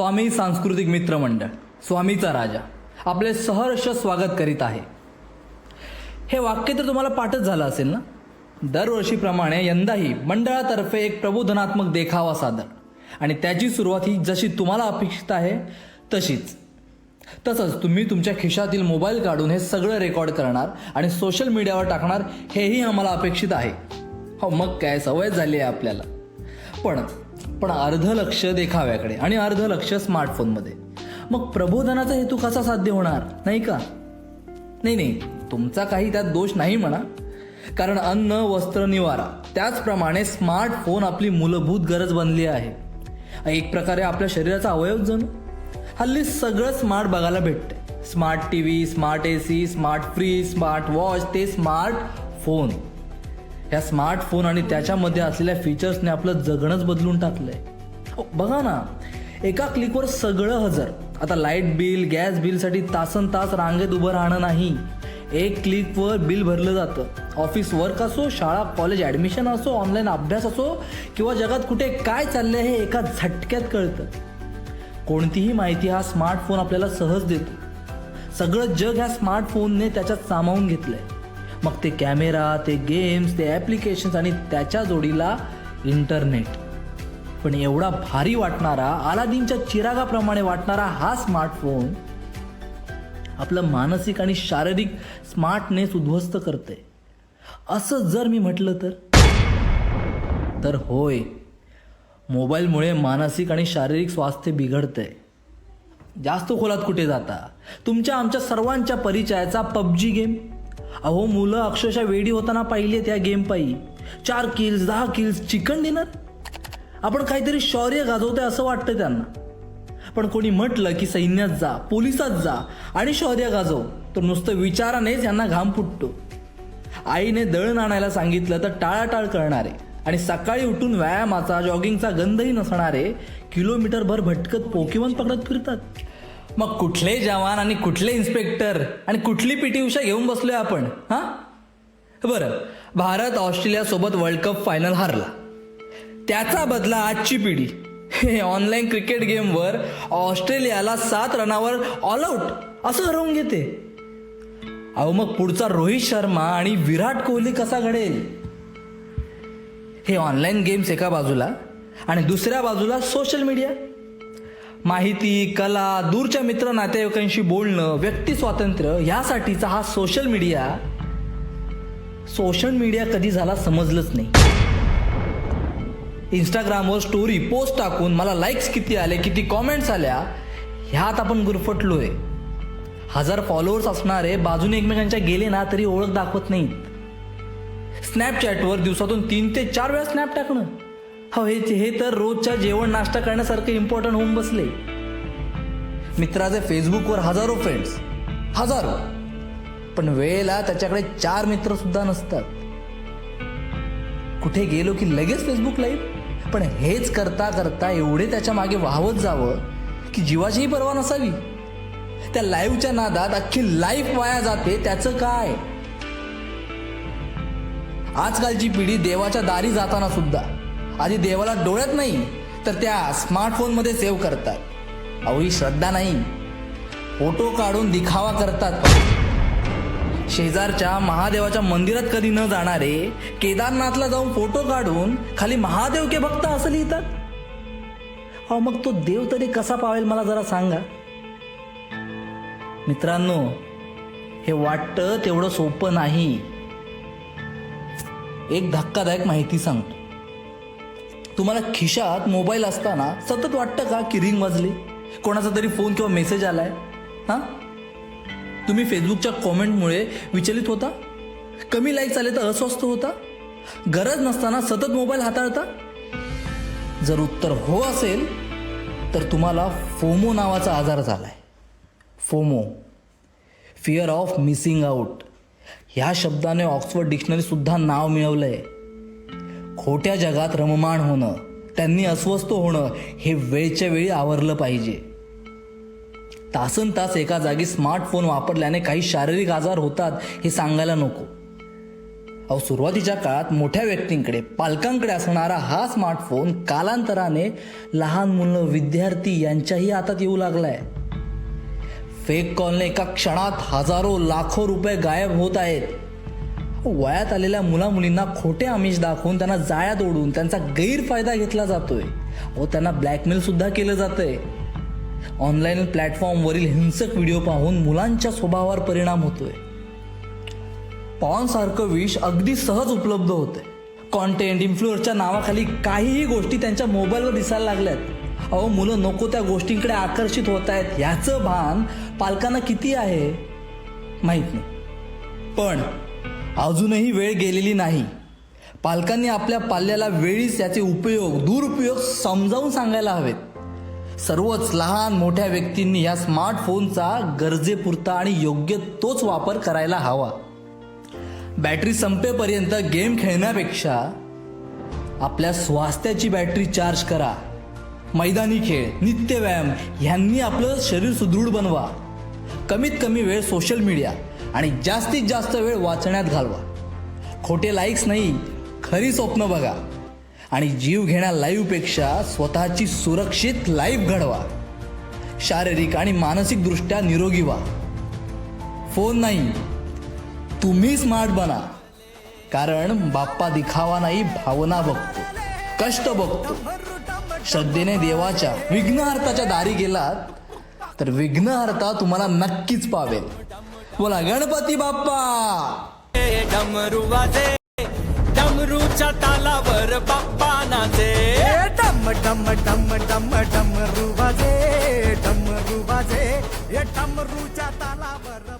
स्वामी सांस्कृतिक मित्र मंडळ स्वामीचा राजा आपले सहर्ष स्वागत करीत आहे. हे वाक्य तर तुम्हाला पाठच झालं असेल ना? दरवर्षीप्रमाणे यंदाही मंडळातर्फे एक प्रबोधनात्मक देखावा सादर. आणि त्याची सुरुवात ही जशी तुम्हाला अपेक्षित आहे तशीच. तसंच तुम्ही तुमच्या खिशातील मोबाईल काढून हे सगळं रेकॉर्ड करणार आणि सोशल मीडियावर टाकणार हेही आम्हाला अपेक्षित आहे. हो मग काय सवय झाली आहे आपल्याला. पण पण अर्ध लक्ष देखाव्याकडे आणि अर्ध लक्ष स्मार्टफोनमध्ये. मग प्रबोधनाचा हेतू कसा साध्य होणार? नाही का? नाही नाही. तुमचा काही त्यात दोष नाही म्हणा. कारण अन्न वस्त्र निवारा त्याचप्रमाणे स्मार्टफोन आपली मूलभूत गरज बनली आहे. एक प्रकारे आपल्या शरीराचा अवयव जण. हल्ली सगळं स्मार्ट बघायला भेटते smart T V smart A C smart fridge smart watch ते स्मार्ट फोन. ह्या स्मार्टफोन आणि त्याच्यामध्ये असलेल्या फीचर्सने आपलं जगणंच बदलून टाकलंय. बघा ना एका क्लिकवर सगळं हजर. आता लाइट बिल गॅस बिलसाठी तासन तास रांगेत उभं राहणं नाही. एक क्लिकवर बिल भरलं जातं. ऑफिस वर्क असो शाळा कॉलेज ॲडमिशन असो ऑनलाईन अभ्यास असो किंवा जगात कुठे काय चाललंय हे एका झटक्यात कळतं. कोणतीही माहिती हा स्मार्टफोन आपल्याला सहज देतो. सगळं जग ह्या स्मार्टफोनने त्याच्यात सामावून घेतलंय. मग ते कॅमेरा ते गेम्स ते ॲप्लिकेशन्स आणि त्याच्या जोडीला इंटरनेट पण एवढा भारी वाटणारा अलादीनच्या चिरागाप्रमाणे वाटणारा हा स्मार्टफोन आपलं मानसिक आणि शारीरिक स्मार्टनेस उद्ध्वस्त करते असं जर मी म्हटलं तर? तर होय. मोबाईलमुळे मानसिक आणि शारीरिक स्वास्थ्य बिघडतंय. जास्त खोलात कुठे जाता? तुमच्या आमच्या सर्वांच्या परिचयाचा पबजी गेम अहो मुलं अक्षरशः वेडी होताना पाहिले त्या गेम पायी चार किल्स दहा किल्स चिकन डिनर आपण काहीतरी शौर्य गाजवतोय असं वाटतं त्यांना. पण कोणी म्हटलं की सैन्यात जा पोलिसात जा आणि शौर्य गाजव तर नुसतं विचारानेच यांना घाम फुटतो. आईने दळण आणायला सांगितलं तर टाळाटाळ करणारे आणि सकाळी उठून व्यायामाचा जॉगिंगचा गंधही नसणारे किलोमीटरभर भटकत पोकेमॉन पकडत फिरतात. मग कुठले जवान आणि कुठले इन्स्पेक्टर आणि कुठली पीटी उषा घेऊन बसलोय आपण हां? बरं भारत ऑस्ट्रेलियासोबत वर्ल्ड कप फायनल हारला. त्याचा बदला आजची पिढी. हे ऑनलाईन क्रिकेट गेमवर ऑस्ट्रेलियाला सात रनावर ऑल आऊट असं हरवून घेते. अहो मग पुढचा रोहित शर्मा आणि विराट कोहली कसा घडेल? हे ऑनलाईन गेम्स एका बाजूला आणि दुसऱ्या बाजूला सोशल मीडिया माहिती कला दूरच्या मित्र नातेवाईकांशी बोलणं व्यक्ती स्वातंत्र्य यासाठीचा हा सोशल मीडिया सोशल मीडिया कधी झाला समजलंच नाही. इंस्टाग्रामवर स्टोरी पोस्ट टाकून मला लाईक्स किती आले किती कॉमेंट्स आल्या ह्यात आपण गुरफटलोय. हजार फॉलोअर्स असणारे बाजूने एकमेकांच्या गेले ना तरी ओळख दाखवत नाहीत. स्नॅपचॅटवर दिवसातून तीन ते चार वेळा स्नॅप टाकणं. हो हे हे तर रोजच्या जेवण नाश्ता करण्यासारखं इम्पॉर्टंट होऊन बसले. मित्राचे फेसबुकवर हजारो फ्रेंड्स हजारो. पण वेळेला त्याच्याकडे चार मित्र सुद्धा नसतात. कुठे गेलो की लगेच फेसबुक लाईव्ह पण हेच करता करता एवढे त्याच्यामागे वाहवत जावं की जीवाचीही पर्वा नसावी. त्या लाईव्हच्या नादात अख्खी लाईफ वाया जाते त्याचं काय? आजकालची पिढी देवाच्या दारी जाताना सुद्धा. आधी देवाला डोळ्यात नाही तर त्या स्मार्टफोनमध्ये सेव्ह करतात. अहो ही श्रद्धा नाही. फोटो काढून दिखावा करतात. शेजारच्या महादेवाच्या मंदिरात कधी न जाणारे केदारनाथला जाऊन फोटो काढून खाली महादेव के भक्त असं लिहितात? अहो मग तो देव तरी कसा पावेल मला जरा सांगा? मित्रांनो हे वाटतं तेवढं सोपं नाही. एक धक्कादायक माहिती सांगतो. तुम्हाला खिशात मोबाईल असताना सतत वाटतं का की रिंग वाजली? कोणाचा तरी फोन किंवा मेसेज आलाय? हां? तुम्ही फेसबुकच्या कॉमेंटमुळे विचलित होता? कमी लाईक्स आले तर अस्वस्थ होता? गरज नसताना सतत मोबाईल हाताळता? जर उत्तर हो असेल तर तुम्हाला फोमो नावाचा आजार झालाय. FOMO. Fear of missing out ह्या शब्दाने ऑक्सफर्ड डिक्शनरीसुद्धा नाव मिळवलं आहे खोट्या जगात रममाण होणं त्यांनी अस्वस्थ होणं हे वेळच्या वेळी आवरलं पाहिजे. तासन तास एका जागी स्मार्टफोन वापरल्याने काही शारीरिक आजार होतात हे सांगायला नको. अहो सुरुवातीच्या काळात मोठ्या व्यक्तींकडे पालकांकडे असणारा हा स्मार्टफोन कालांतराने लहान मुलं विद्यार्थी यांच्याही हातात येऊ लागलाय. फेक कॉलने एका क्षणात हजारो लाखो रुपये गायब होत आहेत. वयात आलेल्या मुला मुलींना खोटे आमिष दाखवून त्यांना जाळ्यात ओढून त्यांचा गैरफायदा घेतला जातोय. व त्यांना ब्लॅकमेल सुद्धा केलं जातंय. ऑनलाईन प्लॅटफॉर्मवरील हिंसक व्हिडिओ पाहून मुलांच्या स्वभावावर परिणाम होतोय. पॉन सारखं विष अगदी सहज उपलब्ध होतंय. कॉन्टेंट इन्फ्लुअरच्या नावाखाली काहीही गोष्टी त्यांच्या मोबाईलवर दिसायला लागल्यात. अहो मुलं नको त्या गोष्टींकडे आकर्षित होत आहेत ह्याचं भान पालकांना किती आहे? माहीत नाही. पण अजूनही वेळ गेलेली नाही. पालकांनी आपल्या पाल्याला वेळीच याचे उपयोग दुरुपयोग समजावून सांगायला हवेत. सर्वच लहान मोठ्या व्यक्तींनी या स्मार्टफोनचा गरजेपुरता आणि योग्य तोच वापर करायला हवा. बॅटरी संपेपर्यंत गेम खेळण्यापेक्षा आपल्या स्वास्थ्याची बॅटरी चार्ज करा. मैदानी खेळ नित्य व्यायाम ह्यांनी आपलं शरीर सुदृढ बनवा. कमीत कमी वेळ सोशल मीडिया. आणि जास्तीत जास्त वेळ वाचण्यात घालवा. खोटे लाईक्स नाही खरी स्वप्न बघा. आणि जीव घेण्या लाईव्हपेक्षा स्वतःची सुरक्षित लाईफ घडवा. शारीरिक आणि मानसिकदृष्ट्या निरोगी व्हा. फोन नाही तुम्ही स्मार्ट बना. कारण बाप्पा दिखावा नाही भावना बघतो. कष्ट बघतो. श्रद्धेने देवाच्या विघ्नहर्ताच्या दारी गेलात तर विघ्नहर्ता तुम्हाला नक्कीच पावेल. बोला गणपती बाप्पा डमरू वाजे डमरूच्या तालावर बाप्पा नाचे डम डम डम डम डमरू वाजे डमरू वाजे हे डमरूच्या तालावर बाप्पा